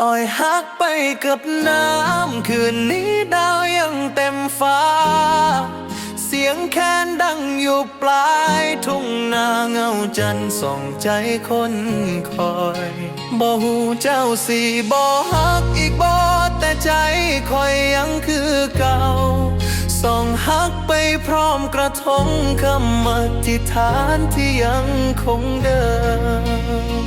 ลอยฮักไปกับน้ำ คืนนี้ดาวยังเต็มฟ้า เสียงแคนดังอยู่ปลาย ทุ่งนาเงาจันทร์ส่องใจคนคอยบ่หูเจ้าสีบ่ฮักอีกบ่แต่ใจคอยยังคือเก่าส่องฮักไปพร้อมกระทงคำอธิษฐานที่ยังคงเดิม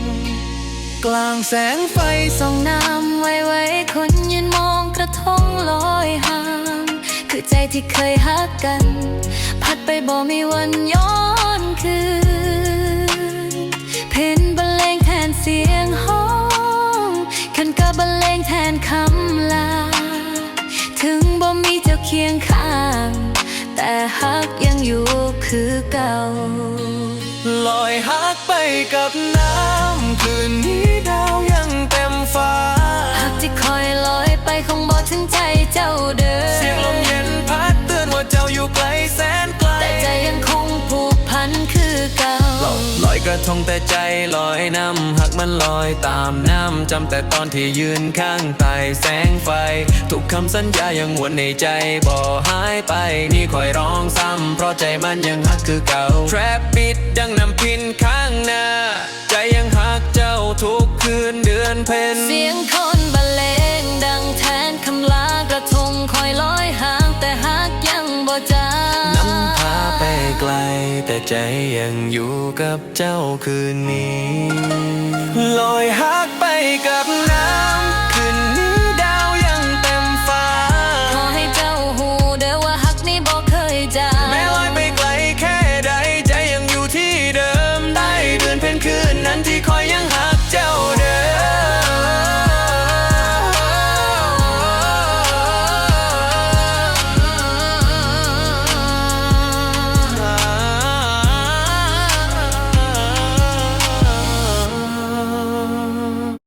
กลางแสงไฟส่องน้ำไว้ไว้คนยืนมองกระทงลอยห่าง คือใจที่เคยฮักกัน พัดไปบ่มีวันย้อนคืนเพนบรรเลงแทนเสียงห้องขันกับบรรเลงแทนคำลา ถึงบ่มีเจ้าเคียงข้าง แต่ฮักยังอยู่คือเก่า ลอยฮักไปกับน้ำ เจ้าเดิมเสียงลมเย็นพัดเตือนว่าเจ้าอยู่ไกลแสนไกล แต่ใจยังคงผูกพันคือเก่าลอยกระทงแต่ใจลอยน้ำหักมันลอยตามน้ำจำแต่ตอนที่ยืนข้างใต้แสงไฟ ทุกคำสัญญายังวนในใจบ่หายไปนี่คอยร้องซ้ำเพราะใจมันยังหักคือเก่าแทรปปิดดังน้ำพินข้างหน้า ใจยังหักเจ้าทุกคืนเดือนเพ็ญเสียง คอยลอยห่างแต่หักยังบ่จางนำพาไปไกล แต่ใจยังอยู่กับเจ้าคืนนี้ ลอยหักไปกับ